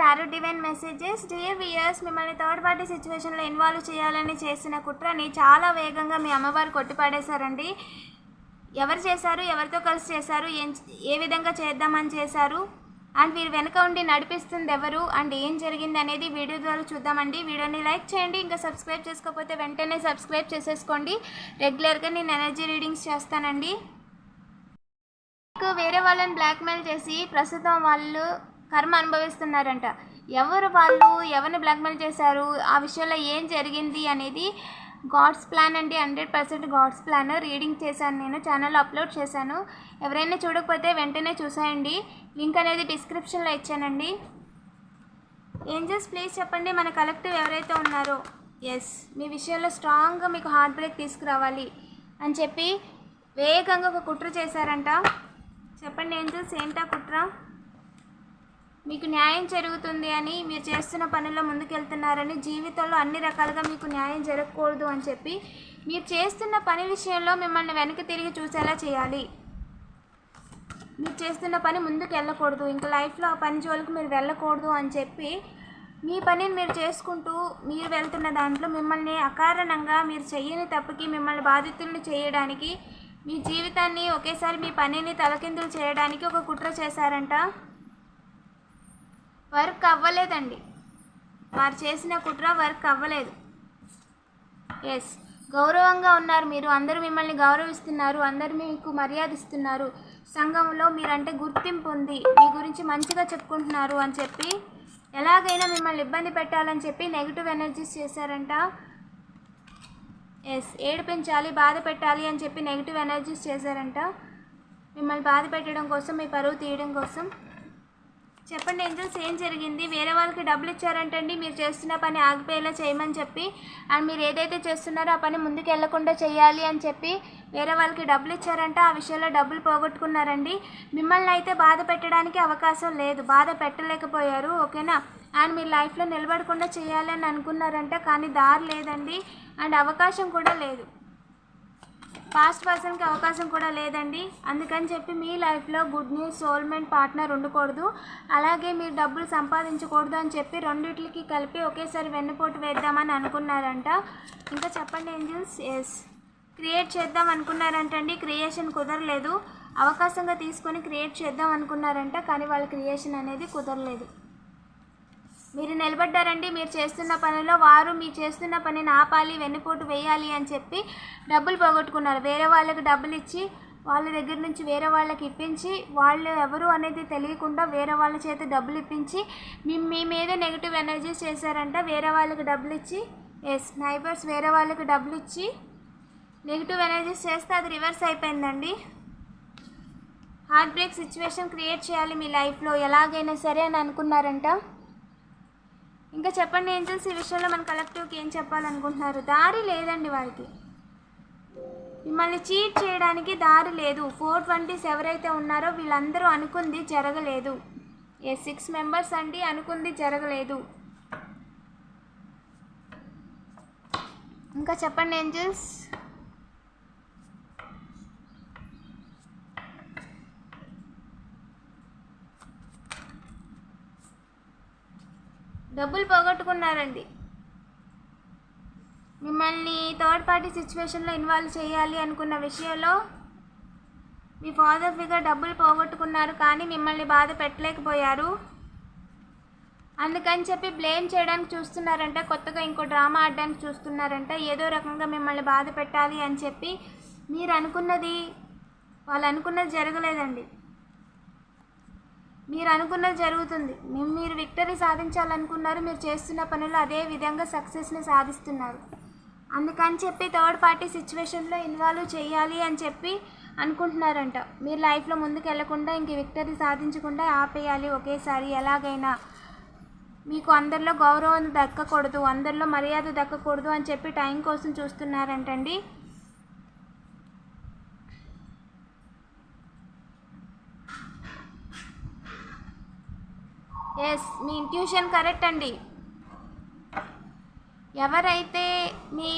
Tarot divine messages dear viewers మిమ్మల్ని third party సిచ్యువేషన్లో involve చేయాలని చేసిన కుట్రని చాలా వేగంగా మీ అమ్మవారు కొట్టిపాడేశారండి. ఎవరు చేశారు ఎవరితో కలిసి చేశారు ఏం ఏ విధంగా చేద్దామని చేశారు అండ్ వీరు వెనుక ఉండి నడిపిస్తుంది ఎవరు అండ్ ఏం జరిగింది అనేది వీడియో ద్వారా చూద్దామండి. వీడియోని లైక్ చేయండి ఇంకా సబ్స్క్రైబ్ చేసుకోకపోతే వెంటనే సబ్స్క్రైబ్ చేసేసుకోండి. రెగ్యులర్గా నేను ఎనర్జీ రీడింగ్స్ చేస్తానండి. మీకు వేరే వాళ్ళని బ్లాక్మెయిల్ చేసి ప్రస్తుతం వాళ్ళు కర్మ అనుభవిస్తున్నారంట. ఎవరు వాళ్ళు? ఎవరిని బ్లాక్మెయిల్ చేశారు? ఆ విషయంలో ఏం జరిగింది అనేది గాడ్స్ ప్లాన్ అండి. Hundred percent God's plan reading చేశాను నేను. ఛానల్లో అప్లోడ్ చేశాను. ఎవరైనా చూడకపోతే వెంటనే చూసేయండి. లింక్ అనేది డిస్క్రిప్షన్లో ఇచ్చానండి. ఏంజల్స్ ప్లీజ్ చెప్పండి. మన కలెక్టివ్ ఎవరైతే ఉన్నారో. ఎస్ మీ విషయంలో స్ట్రాంగ్గా మీకు హార్ట్ బ్రేక్ తీసుకురావాలి అని చెప్పి వేగంగా ఒక కుట్ర చేశారంట. చెప్పండి ఏంజల్స్ ఏంటా కుట్ర? మీకు న్యాయం జరుగుతుంది అని మీరు చేస్తున్న పనుల్లో ముందుకెళ్తున్నారని జీవితంలో అన్ని రకాలుగా మీకు న్యాయం జరగకూడదు అని చెప్పి మీరు చేస్తున్న పని విషయంలో మిమ్మల్ని వెనక్కి తిరిగి చూసేలా చేయాలి. మీరు చేస్తున్న పని ముందుకు వెళ్ళకూడదు ఇంకా లైఫ్లో ఆ పని జోలికి మీరు వెళ్ళకూడదు అని చెప్పి మీ పనిని మీరు చేసుకుంటూ మీరు వెళ్తున్న దాంట్లో మిమ్మల్ని అకారణంగా మీరు చెయ్యని తప్పుకి మిమ్మల్ని బాధితులను చేయడానికి మీ జీవితాన్ని ఒకేసారి మీ పనిని తలకిందులు చేయడానికి ఒక కుట్ర చేశారంట. వర్క్ అవ్వలేదండి. వారు చేసిన కుట్ర వర్క్ అవ్వలేదు. ఎస్ గౌరవంగా ఉన్నారు మీరు. అందరూ మిమ్మల్ని గౌరవిస్తున్నారు. అందరూ మీకు మర్యాద ఇస్తున్నారు. సంఘంలో మీరంటే గుర్తింపు ఉంది. మీ గురించి మంచిగా చెప్పుకుంటున్నారు అని చెప్పి ఎలాగైనా మిమ్మల్ని ఇబ్బంది పెట్టాలని చెప్పి నెగిటివ్ ఎనర్జీస్ చేశారంట. ఎస్ ఏడిపించాలి బాధ పెట్టాలి అని చెప్పి నెగిటివ్ ఎనర్జీస్ చేశారంట. మిమ్మల్ని బాధ పెట్టడం కోసం మీ పరువు తీయడం కోసం చెప్పండి ఏంజల్స్ ఏం జరిగింది? వేరే వాళ్ళకి డబ్బులు ఇచ్చారంటండి మీరు చేస్తున్న పని ఆగిపోయేలా చేయమని చెప్పి అండ్ మీరు ఏదైతే చేస్తున్నారో ఆ పని ముందుకు వెళ్ళకుండా చేయాలి అని చెప్పి వేరే వాళ్ళకి డబ్బులు ఇచ్చారంట ఆ విషయంలో డబ్బులు పోగొట్టుకున్నారండి. మిమ్మల్ని అయితే బాధ పెట్టడానికి అవకాశం లేదు బాధ పెట్టలేకపోయారు ఓకేనా? అండ్ మీ లైఫ్లో నిలబడకుండా చేయాలని అనుకున్నారంట కానీ దారి లేదండి అండ్ అవకాశం కూడా లేదు. పాస్ట్ పర్సన్కి అవకాశం కూడా లేదండి. అందుకని చెప్పి మీ లైఫ్లో గుడ్ న్యూస్ సోల్మెంట్ పార్ట్నర్ ఉండకూడదు. అలాగే మీరు డబ్బులు సంపాదించకూడదు అని చెప్పి రెండిట్లకి కలిపి ఒకేసారి వెన్నుపోటు వేద్దామని అనుకున్నారంట. ఇంకా చెప్పండి ఏంజిల్స్? ఎస్ క్రియేట్ చేద్దాం అనుకున్నారంటండి. క్రియేషన్ కుదరలేదు. అవకాశంగా తీసుకొని క్రియేట్ చేద్దాం అనుకున్నారంట. కానీ వాళ్ళ క్రియేషన్ అనేది కుదరలేదు. మీరు నిలబడ్డారండి మీరు చేస్తున్న పనిలో వారు మీ చేస్తున్న పనిని ఆపాలి వెన్నుపోటు వేయాలి అని చెప్పి డబ్బులు పోగొట్టుకున్నారు. వేరే వాళ్ళకి డబ్బులు ఇచ్చి వాళ్ళ దగ్గర నుంచి వేరే వాళ్ళకి ఇప్పించి వాళ్ళు ఎవరు అనేది తెలియకుండా వేరే వాళ్ళ చేత డబ్బులు ఇప్పించి మీ మీ మీద నెగిటివ్ ఎనర్జీస్ చేశారంట వేరే వాళ్ళకి డబ్బులు ఇచ్చి ఎస్ నైబర్స్ వేరే వాళ్ళకి డబ్బులు ఇచ్చి నెగిటివ్ ఎనర్జీస్ చేస్తే అది రివర్స్ అయిపోయిందండి. హార్ట్ బ్రేక్ సిచ్యువేషన్ క్రియేట్ చేయాలి మీ లైఫ్లో ఎలాగైనా సరే అని అనుకున్నారంట. ఇంకా చెప్పండి ఏంజల్స్ ఈ విషయంలో మన కలెక్టివ్కి ఏం చెప్పాలనుకుంటున్నారు? దారి లేదండి వారికి. మిమ్మల్ని చీట్ చేయడానికి దారి లేదు. ఫోర్ ట్వంటీస్ ఎవరైతే ఉన్నారో వీళ్ళందరూ అనుకుంది జరగలేదు. ఏ సిక్స్ మెంబర్స్ అండి అనుకుంది జరగలేదు. ఇంకా చెప్పండి ఏంజల్స్. డబ్బులు పోగొట్టుకున్నారండి. మిమ్మల్ని థర్డ్ పార్టీ సిచ్యువేషన్లో ఇన్వాల్వ్ చేయాలి అనుకున్న విషయంలో మీ ఫాదర్ ఫిగర్ డబ్బులు పోగొట్టుకున్నారు కానీ మిమ్మల్ని బాధ పెట్టలేకపోయారు. అందుకని చెప్పి బ్లేమ్ చేయడానికి చూస్తున్నారంట కొత్తగా ఇంకో డ్రామా ఆడడానికి చూస్తున్నారంట ఏదో రకంగా మిమ్మల్ని బాధ పెట్టాలి అని చెప్పి మీరు అనుకున్నది వాళ్ళు అనుకున్నది జరగలేదండి. మీరు అనుకున్నది జరుగుతుంది. మేము మీరు విక్టరీ సాధించాలనుకున్నారు మీరు చేస్తున్న పనులు అదే విధంగా సక్సెస్ని సాధిస్తున్నారు. అందుకని చెప్పి థర్డ్ పార్టీ సిచ్యువేషన్లో ఇన్వాల్వ్ చేయాలి అని చెప్పి అనుకుంటున్నారంట. మీరు లైఫ్లో ముందుకు వెళ్ళకుండా ఇంక విక్టరీ సాధించకుండా ఆపేయాలి ఒకేసారి. ఎలాగైనా మీకు అందరిలో గౌరవం దక్కకూడదు అందరిలో మర్యాద దక్కకూడదు అని చెప్పి టైం కోసం చూస్తున్నారంటండి. ఎస్ మీ ఇంట్యూషన్ కరెక్ట్ అండి. ఎవరైతే మీ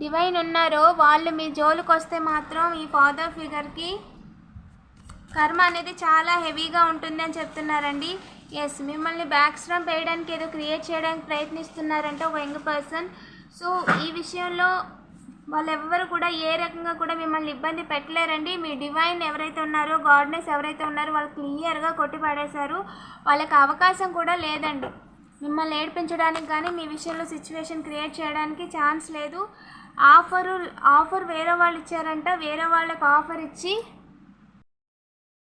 డివైన్ ఉన్నారో వాళ్ళు మీ జోలికి వస్తే మాత్రం ఈ ఫాదర్ ఫిగర్కి కర్మ అనేది చాలా హెవీగా ఉంటుంది అని చెప్తున్నారండి. ఎస్ మిమ్మల్ని బ్యాక్ స్ట్రామ్ వేయడానికి ఏదో క్రియేట్ చేయడానికి ప్రయత్నిస్తున్నారంటే ఒక యంగ్ పర్సన్ సో ఈ విషయంలో వాళ్ళెవ్వరు కూడా ఏ రకంగా కూడా మిమ్మల్ని ఇబ్బంది పెట్టలేరండి. మీ డివైన్ ఎవరైతే ఉన్నారో గాడ్నెస్ ఎవరైతే ఉన్నారో వాళ్ళు క్లియర్గా కొట్టి పడేశారు. వాళ్ళకి అవకాశం కూడా లేదండి. మిమ్మల్ని ఏడిపించడానికి కానీ మీ విషయంలో సిచ్యువేషన్ క్రియేట్ చేయడానికి ఛాన్స్ లేదు. ఆఫరు ఆఫర్ వేరే వాళ్ళు ఇచ్చారంట. వేరే వాళ్ళకి ఆఫర్ ఇచ్చి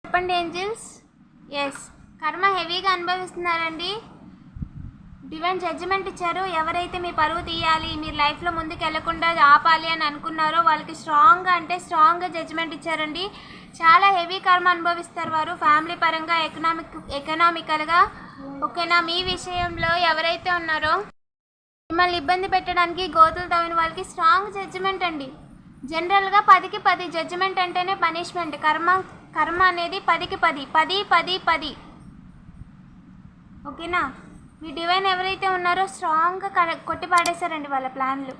చెప్పండి ఏంజిల్స్ ఎస్ కర్మ హెవీగా అనుభవిస్తున్నారండి. డివైన్ జడ్జిమెంట్ ఇచ్చారు. ఎవరైతే మీ పరువు తీయాలి మీరు లైఫ్లో ముందుకు వెళ్ళకుండా ఆపాలి అని అనుకున్నారో వాళ్ళకి స్ట్రాంగ్గా అంటే స్ట్రాంగ్గా జడ్జిమెంట్ ఇచ్చారండి. చాలా హెవీ కర్మ అనుభవిస్తారు వారు. ఫ్యామిలీ పరంగా ఎకనామిక్ ఎకనామికల్గా. ఓకేనా? మీ విషయంలో ఎవరైతే ఉన్నారో మిమ్మల్ని ఇబ్బంది పెట్టడానికి గోతులు తవ్విన వాళ్ళకి స్ట్రాంగ్ జడ్జిమెంట్ అండి. జనరల్గా పదికి పది జడ్జిమెంట్ అంటేనే పనిష్మెంట్. కర్మ కర్మ అనేది పదికి పది. పది పది పది. ఓకేనా? మీ డివైన్ ఎవరైతే ఉన్నారో స్ట్రాంగ్గా కర కొట్టి పాడేశారండి వాళ్ళ ప్లాన్లు.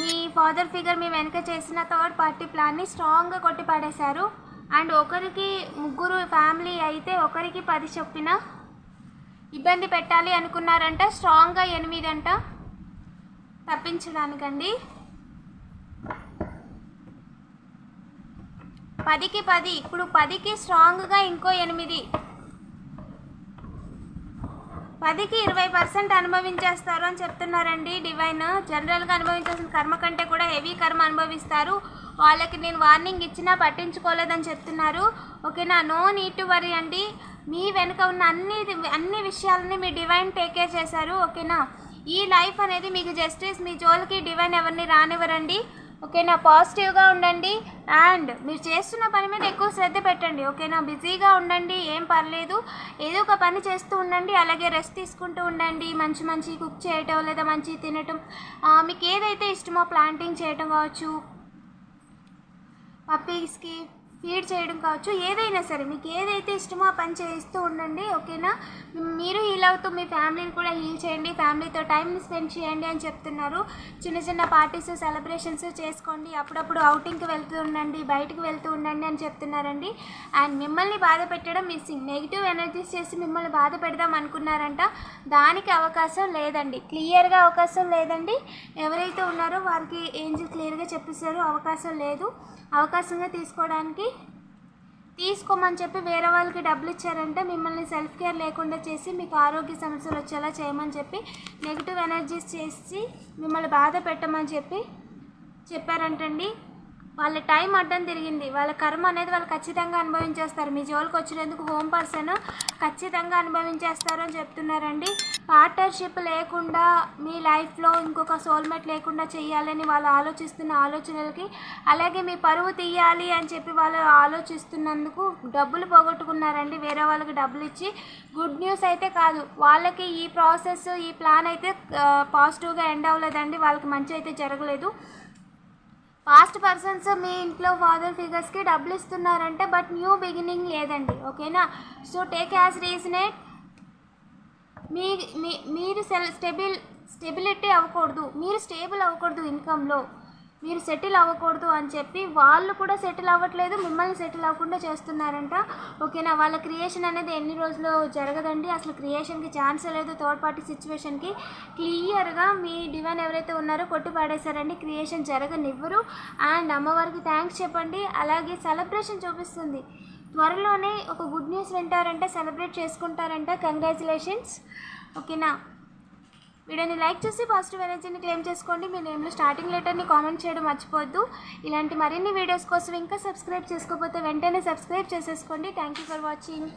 మీ ఫాదర్ ఫిగర్ మీ వెనక చేసిన థర్డ్ పార్టీ ప్లాన్ని స్ట్రాంగ్గా కొట్టి పాడేశారు. అండ్ ఒకరికి ముగ్గురు ఫ్యామిలీ అయితే ఒకరికి పది చొప్పున ఇబ్బంది పెట్టాలి అనుకున్నారంట స్ట్రాంగ్గా ఎనిమిది అంట తప్పించడానికండి. పదికి పది ఇప్పుడు పదికి స్ట్రాంగ్గా ఇంకో ఎనిమిది. పదికి ఇరవై పర్సెంట్ అనుభవించేస్తారు అని చెప్తున్నారండి డివైన్. జనరల్గా అనుభవించాల్సిన కర్మ కంటే కూడా హెవీ కర్మ అనుభవిస్తారు. వాళ్ళకి నేను వార్నింగ్ ఇచ్చినా పట్టించుకోలేదని చెప్తున్నారు. ఓకేనా? నో నీడ్ టు వరీ అండి. మీ వెనుక ఉన్న అన్ని అన్ని విషయాలని మీ డివైన్ టేక్ కేర్ చేశారు. ఓకేనా? ఈ లైఫ్ అనేది మీకు జస్టిస్ మీ జోలికి డివైన్ ఎవరిని రానివ్వరండి. ఓకేనా పాజిటివ్గా ఉండండి. అండ్ మీరు చేస్తున్న పని మీద ఎక్కువ శ్రద్ధ పెట్టండి. ఓకేనా బిజీగా ఉండండి ఏం పర్లేదు. ఏదో ఒక పని చేస్తూ ఉండండి అలాగే రెస్ట్ తీసుకుంటూ ఉండండి. మంచి మంచి కుక్ చేయటం లేదా మంచి తినటం. మీకు ఏదైతే ఇష్టమో ప్లాంటింగ్ చేయటం కావచ్చు. పప్పీస్కి ఫీడ్ చేయడం కావచ్చు. ఏదైనా సరే మీకు ఏదైతే ఇష్టమో ఆ పని చేస్తూ ఉండండి ఓకేనా? మీరు హీల్ అవుతూ మీ ఫ్యామిలీని కూడా హీల్ చేయండి ఫ్యామిలీతో టైం స్పెండ్ చేయండి అని చెప్తున్నారు. చిన్న చిన్న పార్టీస్ సెలబ్రేషన్స్ చేసుకోండి అప్పుడప్పుడు అవుటింగ్కి వెళ్తూ ఉండండి బయటకు వెళ్తూ ఉండండి అని చెప్తున్నారండి. అండ్ మిమ్మల్ని బాధ పెట్టడం మిస్సింగ్. నెగిటివ్ ఎనర్జీస్ చేసి మిమ్మల్ని బాధ పెడదాం అనుకున్నారంట దానికి అవకాశం లేదండి. క్లియర్గా అవకాశం లేదండి. ఎవరైతే ఉన్నారో వారికి ఏంజిల్ క్లియర్గా చెప్పేశారు అవకాశం లేదు. అవకాశంగా తీసుకోవడానికి తీసుకోమని చెప్పి వేరే వాళ్ళకి డబ్బులు ఇచ్చారంటే మిమ్మల్ని సెల్ఫ్ కేర్ లేకుండా చేసి మీకు ఆరోగ్య సమస్యలు వచ్చేలా చేయమని చెప్పి నెగిటివ్ ఎనర్జీస్ చేసి మిమ్మల్ని బాధ పెట్టమని చెప్పి చెప్పారంటండి. వాళ్ళ టైం అడ్డం తిరిగింది. వాళ్ళ కర్మ అనేది వాళ్ళు ఖచ్చితంగా అనుభవించేస్తారు. మీ జోలికి వచ్చినందుకు హోమ్ పర్సన్ ఖచ్చితంగా అనుభవించేస్తారు అని చెప్తున్నారండి. పార్ట్నర్షిప్ లేకుండా మీ లైఫ్లో ఇంకొక సోల్మేట్ లేకుండా చేయాలని వాళ్ళు ఆలోచిస్తున్న ఆలోచనలకి అలాగే మీ పరువు తీయాలి అని చెప్పి వాళ్ళు ఆలోచిస్తున్నందుకు డబ్బులు పోగొట్టుకున్నారండి. వేరే వాళ్ళకి డబ్బులు ఇచ్చి గుడ్ న్యూస్ అయితే కాదు. వాళ్ళకి ఈ ప్రాసెస్ ఈ ప్లాన్ అయితే పాజిటివ్గా ఎండ్ అవ్వలేదండి. వాళ్ళకి మంచి అయితే జరగలేదు. పాస్ట్ పర్సన్స్ మీ ఇంట్లో ఫాదర్ ఫిగర్స్కి డబ్బులు ఇస్తున్నారంటే బట్ న్యూ బిగినింగ్ లేదండి. ఓకేనా? సో టేక్ యాజ్ రీజనేట్ మీ మీ మీరు సెల్ స్టెబిల్ స్టెబిలిటీ అవ్వకూడదు. మీరు స్టేబుల్ అవ్వకూడదు ఇన్కంలో మీరు సెటిల్ అవ్వకూడదు అని చెప్పి వాళ్ళు కూడా సెటిల్ అవ్వట్లేదు మిమ్మల్ని సెటిల్ అవ్వకుండా చేస్తున్నారంట. ఓకేనా? వాళ్ళ క్రియేషన్ అనేది ఎన్ని రోజులు జరగదండి? అసలు క్రియేషన్కి ఛాన్స్ లేదు థర్డ్ పార్టీ సిచ్యువేషన్కి. క్లియర్గా మీ డివైన్ ఎవరైతే ఉన్నారో కొట్టి పాడేశారండి. క్రియేషన్ జరగనివ్వరు. అండ్ అమ్మవారికి థ్యాంక్స్ చెప్పండి. అలాగే సెలబ్రేషన్ చూపిస్తుంది. త్వరలోనే ఒక గుడ్ న్యూస్ వింటారంటే సెలబ్రేట్ చేసుకుంటారంట. కంగ్రాచులేషన్స్. ఓకేనా? వీడియోని లైక్ చేసి పాజిటివ్ ఎనర్జీని క్లెయిమ్ చేసుకోండి. మీ నేమ్లో స్టార్టింగ్ లెటర్ని కామెంట్ చేయడం మర్చిపోద్దు ఇలాంటి మరిన్ని వీడియోస్ కోసం ఇంకా సబ్స్క్రైబ్ చేసుకోకపోతే వెంటనే సబ్స్క్రైబ్ చేసేసుకోండి. Thank you for watching.